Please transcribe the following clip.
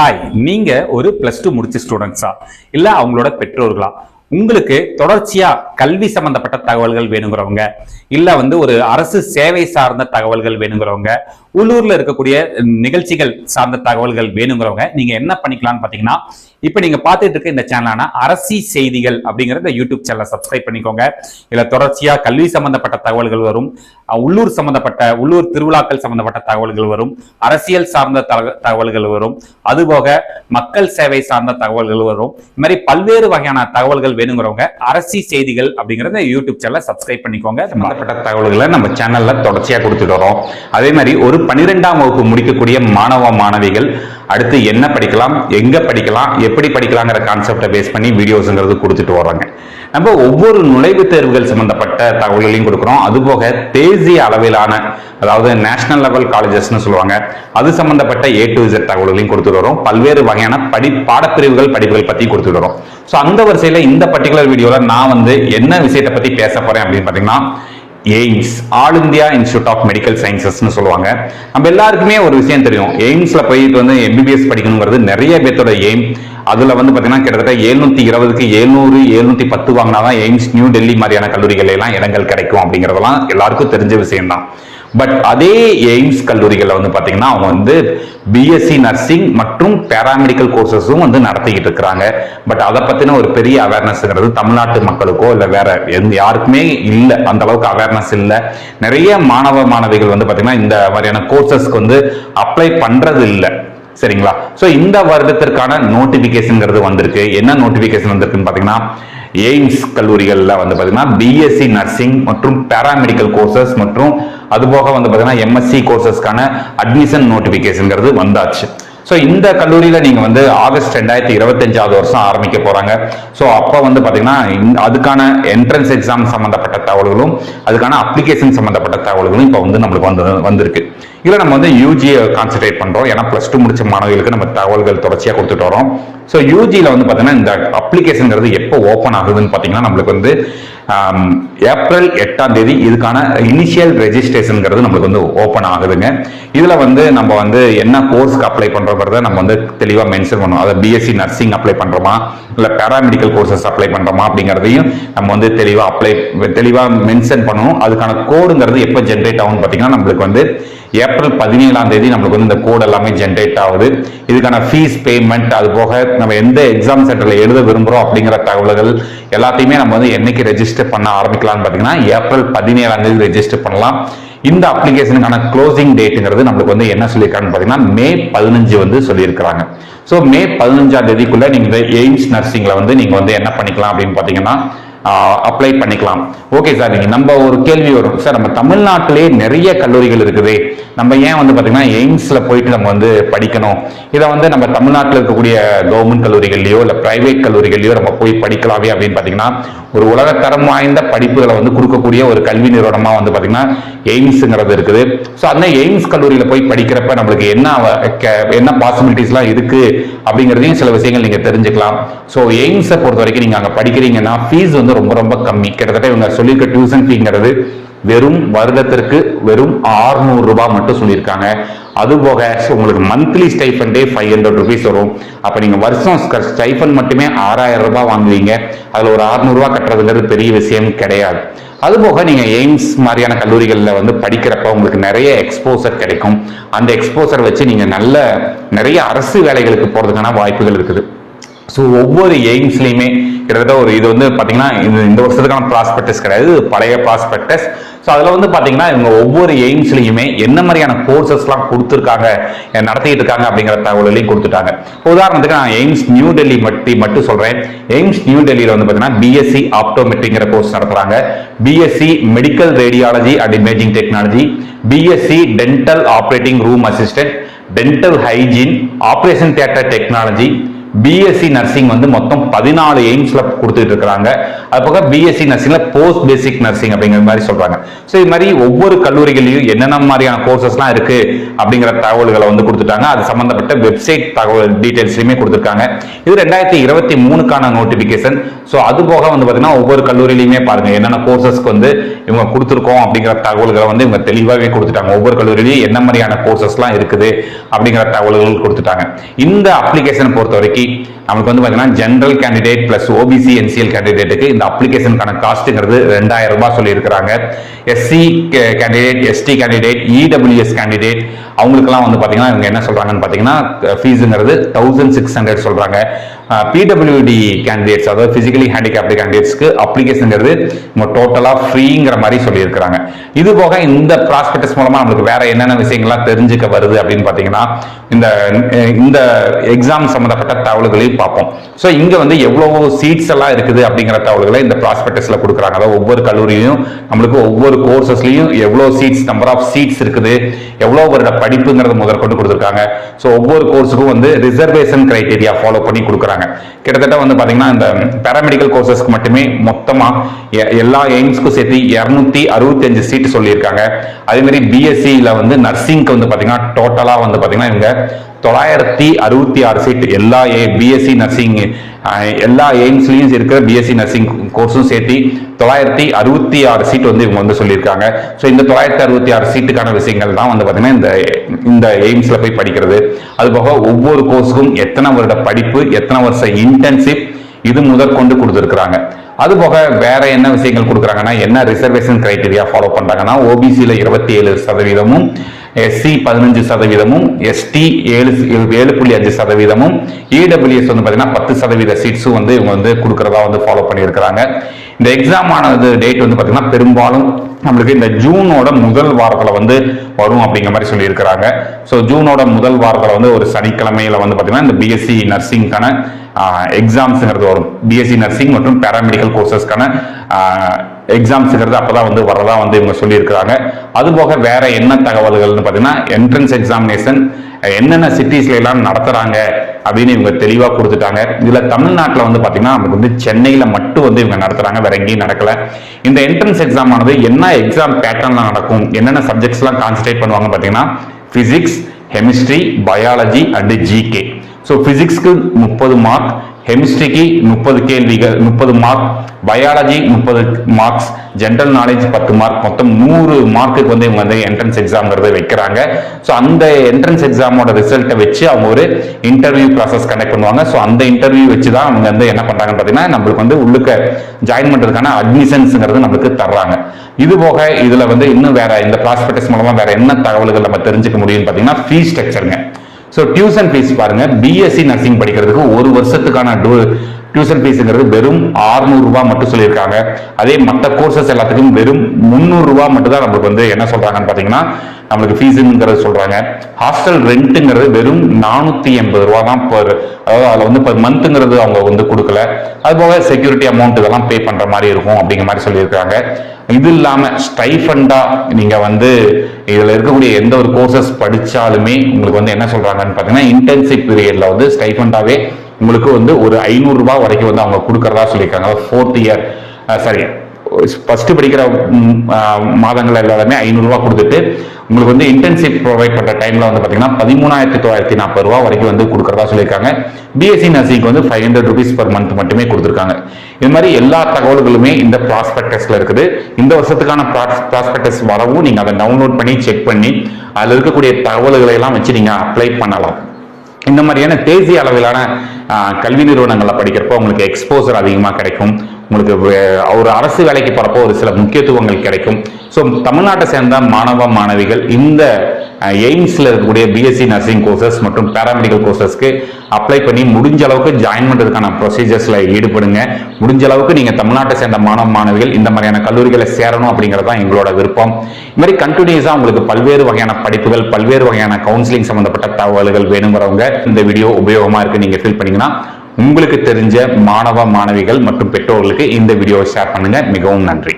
Hi நீங்க ஒரு plus two முடிச்ச ஸ்டூடெண்ட்ஸா இல்ல அவங்களோட பெற்றோர்களா? உங்களுக்கு தொடர்ச்சியா கல்வி சம்பந்தப்பட்ட தகவல்கள் வேணுங்கிறவங்க இல்ல வந்து ஒரு அரசு சேவை சார்ந்த தகவல்கள் வேணுங்கிறவங்க உள்ளூர்ல இருக்கக்கூடிய நிகழ்ச்சிகள் சார்ந்த தகவல்கள் வேணுங்கிறவங்க நீங்க என்ன பண்ணிக்கலாம்னு பாத்தீங்கன்னா இப்ப நீங்க பார்த்துட்டு இருக்க இந்த சேனலான அரசி செய்திகள் அப்படிங்கிற இந்த யூடியூப் சேனலை சப்ஸ்கிரைப் பண்ணிக்கோங்க. இதுல தொடர்ச்சியா கல்வி சம்பந்தப்பட்ட தகவல்கள் வரும். உள்ளூர் சம்பந்தப்பட்ட உள்ளூர் திருவிழாக்கள் சம்பந்தப்பட்ட தகவல்கள் வரும். அரசியல் சார்ந்த தகவல்கள் வரும். அதுபோக மக்கள் சேவை சார்ந்த தகவல்கள் வரும். இந்த மாதிரி பல்வேறு வகையான தகவல்கள் வேணுங்கிறவங்க அரசி செய்திகள் அப்படிங்கறத யூடியூப் சேனலை சப்ஸ்கிரைப் பண்ணிக்கோங்க. சம்பந்தப்பட்ட தகவல்களை நம்ம சேனல்ல தொடர்ச்சியா கொடுத்துட்டு வரோம். அதே மாதிரி ஒரு பன்னிரெண்டாம் வகுப்பு முடிக்கக்கூடிய மாணவ மாணவிகள் அடுத்து என்ன படிக்கலாம் எங்க படிக்கலாம் எப்படி படிக்கலாங்கிற கான்செப்டை பேஸ் பண்ணி வீடியோஸ்ங்கிறது கொடுத்துட்டு வர்றாங்க. நம்ம ஒவ்வொரு நுழைவுத் தேர்வுகள் சம்பந்தப்பட்ட தகவல்களையும் கொடுக்குறோம். அதுபோக தேசிய அளவிலான அதாவது நேஷனல் லெவல் காலேஜஸ்னு சொல்லுவாங்க. அது சம்பந்தப்பட்ட ஏ டு இசட் தகவல்களையும் கொடுத்துட்டு வரோம் பல்வேறு வகையான படி பாடப்பிரிவுகள் படிப்புகள் பத்தி கொடுத்துட்டு வரோம் ஸோ அந்த வரிசையில இந்த பர்டிகுலர் வீடியோல நான் வந்து என்ன விஷயத்தை பத்தி பேச போறேன் அப்படின்னு பாத்தீங்கன்னா AIIMS All India Institute of Medical சயின்சஸ்னு சொல்லுவாங்க. நம்ம எல்லாருக்குமே ஒரு விஷயம் தெரியும். எய்ம்ஸில் போயிட்டு வந்து எம்பிபிஎஸ் படிக்கணுங்கிறது நிறைய பேர்த்தோட எய்ம் அதில் வந்து பார்த்திங்கன்னா கிட்டத்தட்ட எழுநூற்றி இருபதுக்கு எழுநூறு எழுநூற்றி பத்து வாங்கினா தான் எய்ம்ஸ் நியூ டெல்லி மாதிரியான கல்லூரிகள் எல்லாம் இடங்கள் கிடைக்கும் அப்படிங்கிறதெல்லாம் எல்லாருக்கும் தெரிஞ்ச விஷயம்தான். பட் அதே எய்ம்ஸ் கல்லூரிகளில் வந்து பார்த்தீங்கன்னா அவங்க வந்து பிஎஸ்சி நர்சிங் மற்றும் பேராமெடிக்கல் கோர்சஸும் வந்து நடத்திக்கிட்டு இருக்கிறாங்க. பட் அதை பற்றின ஒரு பெரிய அவேர்னஸ்ங்கிறது தமிழ்நாட்டு மக்களுக்கோ இல்லை வேற எந்த யாருக்குமே இல்லை. அந்த அளவுக்கு அவேர்னஸ் இல்லை. நிறைய மாணவ மாணவிகள் வந்து பார்த்தீங்கன்னா இந்த மாதிரியான கோர்சஸ்க்கு வந்து அப்ளை பண்ணுறது இல்லை. சரிங்களா? ஸோ இந்த வருடத்திற்கான நோட்டிஃபிகேஷனுங்கிறது வந்திருக்கு. என்ன நோட்டிஃபிகேஷன் வந்திருக்குன்னு பார்த்தீங்கன்னா எய்ம்ஸ் கல்லூரிகளில் வந்து பார்த்தீங்கன்னா பிஎஸ்சி நர்சிங் மற்றும் பேராமெடிக்கல் கோர்சஸ் மற்றும் அதுபோக வந்து பார்த்தீங்கன்னா எம்எஸ்சி கோர்சஸ்க்கான அட்மிஷன் நோட்டிஃபிகேஷனுங்கிறது வந்தாச்சு. ஸோ இந்த கல்லூரியில் நீங்கள் வந்து ஆகஸ்ட் ரெண்டாயிரத்தி இருபத்தஞ்சாவது வருஷம் ஆரம்பிக்க போகிறாங்க ஸோ அப்போ வந்து பார்த்தீங்கன்னா அதுக்கான என்ட்ரன்ஸ் எக்ஸாம் சம்மந்தப்பட்ட தகவல்களும் அதுக்கான அப்ளிகேஷன் சம்மந்தப்பட்ட தகவல்களும் இப்போ வந்து நம்மளுக்கு வந்து வந்திருக்கு. இதில் நம்ம வந்து யூஜியை கான்சன்ட்ரேட் பண்ணுறோம் ஏன்னா ப்ளஸ் டூ முடிச்ச மாணவர்களுக்கு நம்ம தகவல்கள் தொடர்ச்சியாக கொடுத்துட்டு வரோம். ஸோ யூஜியில் வந்து பார்த்தீங்கன்னா இந்த அப்ளிகேஷனுங்கிறது எப்போ ஓப்பன் ஆகுதுன்னு பார்த்தீங்கன்னா நம்மளுக்கு வந்து um, ஏப்ரல் எட்டாம் தேதி இதுக்கான இனிஷியல் ரெஜிஸ்ட்ரேஷனுங்கிறது நம்மளுக்கு வந்து ஓப்பன் ஆகுதுங்க. இதில் வந்து நம்ம வந்து என்ன கோர்ஸ்க்கு அப்ளை பண்ணுறோங்கிறத நம்ம வந்து தெளிவாக மென்ஷன் பண்ணுவோம் அதாவது பிஎஸ்சி நர்சிங் அப்ளை பண்ணுறோமா இல்லை பேராமெடிக்கல் கோர்சஸ் அப்ளை பண்ணுறோமா அப்படிங்கிறதையும் நம்ம வந்து தெளிவாக அப்ளை தெளிவாக மென்ஷன் பண்ணணும். அதுக்கான கோடுங்கிறது எப்போ ஜென்ரேட் ஆகும்னு பார்த்தீங்கன்னா நம்மளுக்கு வந்து ஏப்ரல் பதினேழாம் தேதி நம்மளுக்கு வந்து இந்த கோட் எல்லாமே ஜென்ரேட் ஆகுது. இதுக்கான ஃபீஸ் பேமெண்ட் அது போக நம்ம எந்த எக்ஸாம் சென்டர்ல எழுத விரும்புறோம் அப்படிங்கிற தகவல்கள் எல்லாத்தையுமே நம்ம வந்து என்னைக்கு ரெஜிஸ்டர் பண்ண ஆரம்பிக்கலாம்னு பாத்தீங்கன்னா ஏப்ரல் பதினேழாம் தேதி ரெஜிஸ்டர் பண்ணலாம். இந்த அப்ளிகேஷனுக்கான க்ளோசிங் டேட்டுங்கிறது நம்மளுக்கு வந்து என்ன சொல்லியிருக்காங்கன்னு பாத்தீங்கன்னா மே பதினஞ்சு வந்து சொல்லியிருக்கிறாங்க. ஸோ மே பதினஞ்சாம் தேதிக்குள்ள நீங்க இந்த எய்ம்ஸ் நர்சிங்ல வந்து நீங்க வந்து என்ன பண்ணிக்கலாம் அப்படின்னு பாத்தீங்கன்னா அப்ளை பண்ணிக்கலாம். ஓகே சார் நீங்கள் நம்ம ஒரு கேள்வி வரும். சார் நம்ம தமிழ்நாட்டிலே நிறைய கல்லூரிகள் இருக்குது. நம்ம ஏன் வந்து பார்த்தீங்கன்னா எய்ம்ஸில் போயிட்டு நம்ம வந்து படிக்கணும். இதை வந்து நம்ம தமிழ்நாட்டில் இருக்கக்கூடிய கவர்மெண்ட் கல்லூரிகள்லையோ இல்லை பிரைவேட் கல்லூரிகள்லையோ நம்ம போய் படிக்கலாமே அப்படின்னு பார்த்தீங்கன்னா ஒரு உலகத்தரம் வாய்ந்த படிப்புகளை வந்து கொடுக்கக்கூடிய ஒரு கல்வி நிறுவனமாக வந்து பார்த்தீங்கன்னா எய்ம்ஸுங்கிறது இருக்குது. ஸோ அந்த எய்ம்ஸ் கல்லூரியில் போய் படிக்கிறப்ப நம்மளுக்கு என்ன என்ன பாசிபிலிட்டிஸ்லாம் இருக்குது அப்படிங்கிறதையும் சில விஷயங்கள் நீங்கள் தெரிஞ்சுக்கலாம். ஸோ எய்ம்ஸை பொறுத்த வரைக்கும் நீங்கள் அங்கே படிக்கிறீங்கன்னா ஃபீஸ் வந்து ரொம்ப ரொம்ப கம்மி. கிட்டத்தட்ட இவங்க சொல்லியிருக்க டியூஷன் ஃபீங்கிறது வெறும் வருடத்திற்கு வெறும் 600 ரூபாய் மட்டும் சொல்லியிருக்காங்க. அது போக உங்களுக்கு மந்த்லி ஸ்டைஃபண்டே ஃபைவ் ஹண்ட்ரட் ருபீஸ் வரும். அப்ப நீங்க வருஷம் ஸ்டைஃபன் மட்டுமே ஆறாயிரம் ரூபாய் வாங்குவீங்க. அதுல ஒரு ஆறுநூறுவா கட்டுறதுங்கிறது பெரிய விஷயம் கிடையாது. அது போக நீங்க எய்ம்ஸ் மாதிரியான கல்லூரிகளில் வந்து படிக்கிறப்ப உங்களுக்கு நிறைய எக்ஸ்போசர் கிடைக்கும். அந்த எக்ஸ்போசர் வச்சு நீங்க நல்ல நிறைய அரசு வேலைகளுக்கு போறதுக்கான வாய்ப்புகள் இருக்குது. ஸோ ஒவ்வொரு எய்ம்ஸ்லையுமே கிட்டத்தட்ட ஒரு இது வந்து பார்த்தீங்கன்னா இது இந்த வருஷத்துக்கான ப்ராஸ்பெக்டஸ் கிடையாது. பழைய ப்ராஸ்பெக்டஸ் ஸோ அதில் வந்து பார்த்தீங்கன்னா இவங்க ஒவ்வொரு எய்ம்ஸ்லையுமே என்ன மாதிரியான கோர்சஸ்லாம் கொடுத்துருக்காங்க நடத்திட்டு இருக்காங்க அப்படிங்கிற தகவல்களையும் கொடுத்துட்டாங்க. உதாரணத்துக்கு நான் எய்ம்ஸ் நியூ டெல்லி மட்டி மட்டும் சொல்கிறேன் எய்ம்ஸ் நியூ டெல்லியில் வந்து பார்த்தீங்கன்னா பிஎஸ்சி ஆப்டோமெட்ரிங்கிற கோர்ஸ் நடத்துகிறாங்க BSc medical radiology and imaging technology BSc dental operating room assistant dental hygiene operation theatre technology BSc nursing வந்து மொத்தம் பதினாலு எய்ம்ஸ்ல கொடுத்துட்டு இருக்கிறாங்க. அது போக பிஎஸ்சி நர்சிங்ல போஸ்ட் பேசிக் நர்சிங் அப்படிங்கிற மாதிரி சொல்றாங்க. ஸோ இது மாதிரி ஒவ்வொரு கல்லூரிகளையும் என்னென்ன மாதிரியான கோர்சஸ்லாம் இருக்கு அப்படிங்கிற தகவல்களை வந்து கொடுத்துட்டாங்க. அது சம்பந்தப்பட்ட வெப்சைட் தகவல் டீடைல்ஸ்லையுமே கொடுத்துருக்காங்க. இது ரெண்டாயிரத்தி இருபத்தி மூணுக்கான நோட்டிபிகேஷன் ஸோ அது போக வந்து பார்த்தீங்கன்னா ஒவ்வொரு கல்லூரியிலையுமே பாருங்க என்னென்ன கோர்சஸ்க்கு வந்து இவங்க கொடுத்துருக்கோம் அப்படிங்கிற தகவல்களை வந்து இவங்க தெளிவாகவே கொடுத்துட்டாங்க. ஒவ்வொரு கல்லூரியிலையும் என்ன மாதிரியான கோர்சஸ்லாம் இருக்குது அப்படிங்கிற தகவல்கள் கொடுத்துட்டாங்க. இந்த அப்ளிகேஷனை பொறுத்த வரைக்கும் நமக்கு வந்து பார்த்தீங்கன்னா general candidate plus OBC NCL கேண்டிடேட்டுக்கு இந்த அப்ளிகேஷனுக்கான காஸ்ட்டுங்கிறது ரெண்டாயிரம் ரூபாய் சொல்லியிருக்கிறாங்க. SC candidate ST candidate EWS candidate அவங்களுக்குலாம் வந்து பார்த்தீங்கன்னா இவங்க என்ன சொல்றாங்கன்னு பார்த்தீங்கன்னா ஃபீஸுங்கிறது தௌசண்ட் சிக்ஸ் ஹண்ட்ரட் சொல்றாங்க. பிடபிள்யூடி கேண்டிடேட்ஸ் அதாவது ஃபிசிக்கலி ஹேண்டிகேப்டு கேண்டிடேட்ஸ்க்கு அப்ளிகேஷனுங்கிறது இவங்க டோட்டலாக ஃப்ரீங்கிற மாதிரி சொல்லியிருக்கிறாங்க. இது போக இந்த ப்ராஸ்பெக்டஸ் மூலமாக நம்மளுக்கு வேற என்னென்ன விஷயங்கள்லாம் தெரிஞ்சுக்க வருது அப்படின்னு பார்த்தீங்கன்னா இந்த இந்த எக்ஸாம் சம்மந்தப்பட்ட தகவல்களையும் பார்ப்போம். ஸோ இங்கே வந்து எவ்வளோ சீட்ஸ் எல்லாம் இருக்குது அப்படிங்கிற தகவல்களை இந்த ப்ராஸ்பெக்டஸில் கொடுக்குறாங்க. அதாவது ஒவ்வொரு கல்லூரியும் நம்மளுக்கு ஒவ்வொரு கோர்சஸ்லையும் எவ்வளோ சீட்ஸ் நம்பர் ஆஃப் சீட்ஸ் இருக்குது எவ்வளோ வருட படிப்புங்கிறது முதற்கொண்டு கொடுத்துருக்காங்க. ஸோ ஒவ்வொரு கோர்ஸுக்கும் வந்து ரிசர்வேஷன் கிரைட்டீரியா ஃபாலோ பண்ணி கொடுக்குறாங்க. கிட்டத்தட்ட வந்து பார்த்தீங்கன்னா இந்த பேராமெடிக்கல் கோர்சஸ்க்கு மட்டுமே மொத்தமாக எ- எல்லா எய்ம்ஸ்க்கும் சேர்த்து இரநூத்தி அறுபத்தி அஞ்சு சீட் சொல்லியிருக்காங்க. அதேமாதிரி பிஎஸ்சியில் வந்து நர்சிங்க்கு வந்து பார்த்தீங்கன்னா டோட்டலாக வந்து பார்த்தீங்கன்னா இவங்க தொள்ளாயிரத்தி அறுபத்தி ஆறு சீட் எல்லா ஏ பிஎஸ்சி நர்சிங் எல்லா எய்ம்ஸ்லையும் இருக்கிற பிஎஸ்சி நர்சிங் கோர்ஸும் சேர்த்து தொள்ளாயிரத்தி அறுபத்தி ஆறு சீட் வந்து இவங்க வந்து சொல்லியிருக்காங்க. ஸோ இந்த தொள்ளாயிரத்தி அறுபத்தி ஆறு சீட்டுக்கான விஷயங்கள் தான் வந்து பார்த்தீங்கன்னா இந்த இந்த எய்ம்ஸில் போய் படிக்கிறது. அதுபோக ஒவ்வொரு கோர்ஸுக்கும் எத்தனை வருட படிப்பு எத்தனை வருஷம் இன்டர்ன்ஷிப் இது முதற்கொண்டு கொடுத்துருக்குறாங்க. அது போக வேற என்ன விஷயங்கள் கொடுக்குறாங்கன்னா என்ன ரிசர்வேஷன் கிரைட்டீரியா ஃபாலோ பண்ணுறாங்கன்னா ஓபிசியில் இருபத்தி ஏழு சதவீதமும் எஸ்சி பதினஞ்சு சதவீதமும் எஸ்டி ஏழு ஏழு புள்ளி அஞ்சு சதவீதமும் இடபிள்யூஎஸ் வந்து பார்த்தீங்கன்னா பத்து சதவீத சீட்ஸும் வந்து இவங்க வந்து கொடுக்குறதா வந்து ஃபாலோ பண்ணியிருக்கிறாங்க. இந்த எக்ஸாம் ஆனது டேட் வந்து பார்த்தீங்கன்னா பெரும்பாலும் நம்மளுக்கு இந்த ஜூனோட முதல் வாரத்தில் வந்து வரும் அப்படிங்கிற மாதிரி சொல்லியிருக்கிறாங்க. ஸோ ஜூனோட முதல் வாரத்தில் வந்து ஒரு சனிக்கிழமையில் வந்து பார்த்தீங்கன்னா இந்த பிஎஸ்சி நர்சிங்கான எக்ஸாம்ஸுங்கிறது வரும் பிஎஸ்சி நர்சிங் மற்றும் பேராமெடிக்கல் கோர்சஸ்க்கான எக்ஸாம்ஸுங்கிறது அப்பதான் வந்து வரதா வந்து இவங்க சொல்லியிருக்கிறாங்க. அது போக வேற என்ன தகவல்கள்னு பார்த்தீங்கன்னா என்ட்ரன்ஸ் எக்ஸாமினேஷன் என்னென்ன சிட்டிஸ்ல எல்லாம் நடத்துறாங்க அப்படின்னு இவங்க தெளிவா கொடுத்துட்டாங்க. இதுல தமிழ்நாட்டில் வந்து பாத்தீங்கன்னா நமக்கு வந்து சென்னையில மட்டும் வந்து இவங்க நடத்துறாங்க வேற எங்கேயும் நடக்கல. இந்த என்ட்ரன்ஸ் எக்ஸாம் ஆனது என்ன எக்ஸாம் பேட்டர்ன்லாம் நடக்கும் என்னென்ன சப்ஜெக்ட்ஸ் எல்லாம் கான்சன்ட்ரேட் பண்ணுவாங்க பாத்தீங்கன்னா physics chemistry biology and GK so ஃபிசிக்ஸ்க்கு முப்பது மார்க் கெமிஸ்ட்ரிக்கு முப்பது கேள்விகள் முப்பது மார்க் பயாலஜி முப்பது மார்க்ஸ் ஜென்ரல் நாலேஜ் பத்து மார்க் மொத்தம் நூறு மார்க்குக்கு வந்து இவங்க வந்து என்ட்ரன்ஸ் எக்ஸாம்ங்கிறத வைக்கிறாங்க. ஸோ அந்த என்ட்ரன்ஸ் எக்ஸாமோட ரிசல்ட்டை வச்சு அவங்க ஒரு இன்டர்வியூ ப்ராசஸ் கனெக்ட் பண்ணுவாங்க. ஸோ அந்த இன்டர்வியூ வச்சு தான் அவங்க வந்து என்ன பண்ணுறாங்கன்னு பார்த்தீங்கன்னா நம்மளுக்கு வந்து உள்ளுக்க ஜாயின் பண்ணுறதுக்கான அட்மிஷன்ஸுங்கிறது நம்மளுக்கு தர்றாங்க. இது போக இதில் வந்து இன்னும் வேற இந்த ப்ராஸ்பெக்டஸ் மூலமாக வேற என்ன தகவல்கள் நம்ம தெரிஞ்சுக்க முடியும்னு பார்த்தீங்கன்னா ஃபீஸ் ஸ்ட்ரக்சருங்க ஸோ டியூஷன் ஃபீஸ் பாருங்க. பிஎஸ்சி நர்சிங் படிக்கிறதுக்கு ஒரு வருஷத்துக்கான டியூஷன் ஃபீஸுங்கிறது வெறும் 600 மட்டும் சொல்லியிருக்காங்க. அதே மற்ற கோர்சஸ் எல்லாத்துக்கும் வெறும் முந்நூறுரூவா மட்டும் தான் நம்மளுக்கு வந்து என்ன சொல்கிறாங்கன்னு பார்த்தீங்கன்னா நம்மளுக்கு ஃபீஸுங்கிறது சொல்கிறாங்க ஹாஸ்டல் ரெண்ட்டுங்கிறது வெறும் நானூற்றி எண்பது ரூபா தான் பர் அதாவது அதில் வந்து பர் மந்த்துங்கிறது அவங்க வந்து கொடுக்கல. அது போக செக்யூரிட்டி அமௌண்ட் இதெல்லாம் பே பண்ணுற மாதிரி இருக்கும் அப்படிங்கிற மாதிரி சொல்லியிருக்காங்க. இது இல்லாமல் ஸ்டைஃபண்டாக நீங்கள் வந்து இதில் இருக்கக்கூடிய எந்த ஒரு கோர்சஸ் படித்தாலுமே உங்களுக்கு வந்து என்ன சொல்கிறாங்கன்னு பார்த்தீங்கன்னா இன்டென்சிவ் பீரியடில் வந்து ஸ்டைஃபண்டாகவே உங்களுக்கு வந்து ஒரு ஐநூறுரூபா வரைக்கும் வந்து அவங்க கொடுக்குறதா சொல்லியிருக்காங்க. ஃபோர்த் இயர் சாரி ஃபஸ்ட்டு படிக்கிற மாதங்கள் எல்லாருமே ஐநூறுரூவா கொடுத்துட்டு உங்களுக்கு வந்து இன்டர்ன்ஷிப் ப்ரொவைட் பண்ணுற டைமில் வந்து பார்த்தீங்கன்னா பதிமூணாயிரத்தி தொள்ளாயிரத்தி நாற்பது ரூபா வரைக்கும் வந்து கொடுக்கறதா சொல்லியிருக்காங்க. பிஎஸ்சி நர்சிங்க்கு வந்து five hundred rupees per month மட்டுமே கொடுத்துருக்காங்க. இது மாதிரி எல்லா தகவல்களுமே இந்த ப்ராஸ்பெக்டஸில் இருக்குது. இந்த வருஷத்துக்கான ப்ராஸ்பெக்டஸ் வரவும் நீங்கள் அதை டவுன்லோட் பண்ணி செக் பண்ணி அதில் இருக்கக்கூடிய தகவல்களை எல்லாம் வச்சு நீங்கள் அப்ளை பண்ணலாம். இந்த மாதிரியான தேசிய அளவிலான கல்வி நிறுவனங்களில் படிக்கிறப்போ உங்களுக்கு எக்ஸ்போசர் அதிகமாக கிடைக்கும். உங்களுக்கு ஒரு அரசு வேலைக்கு போகிறப்போ ஒரு சில முக்கியத்துவங்கள் கிடைக்கும். ஸோ தமிழ்நாட்டை சேர்ந்த மாணவ மாணவிகள் இந்த எய்ம்ஸில் இருக்கக்கூடிய பிஎஸ்சி நர்சிங் கோர்சஸ் மற்றும் பேராமெடிக்கல் கோர்சஸ்க்கு அப்ளை பண்ணி முடிஞ்ச அளவுக்கு ஜாயின் பண்ணுறதுக்கான ப்ரொசீஜர்ஸில் ஈடுபடுங்க. முடிஞ்ச அளவுக்கு நீங்கள் தமிழ்நாட்டை சேர்ந்த மாணவ மாணவிகள் இந்த மாதிரியான கல்லூரிகளை சேரணும் அப்படிங்கிறது தான் எங்களோட விருப்பம். இது மாதிரி உங்களுக்கு பல்வேறு வகையான படிப்புகள் பல்வேறு வகையான கவுன்சிலிங் சம்மந்தப்பட்ட தகவல்கள் வேணுங்கிறவங்க இந்த வீடியோ உபயோகமாக இருக்குது நீங்கள் ஃபீல் பண்ணீங்கன்னா உங்களுக்கு தெரிஞ்ச மாணவ மாணவிகள் மற்றும் பெற்றோர்களுக்கு இந்த வீடியோவை ஷேர் பண்ணுங்க. மிகவும் நன்றி.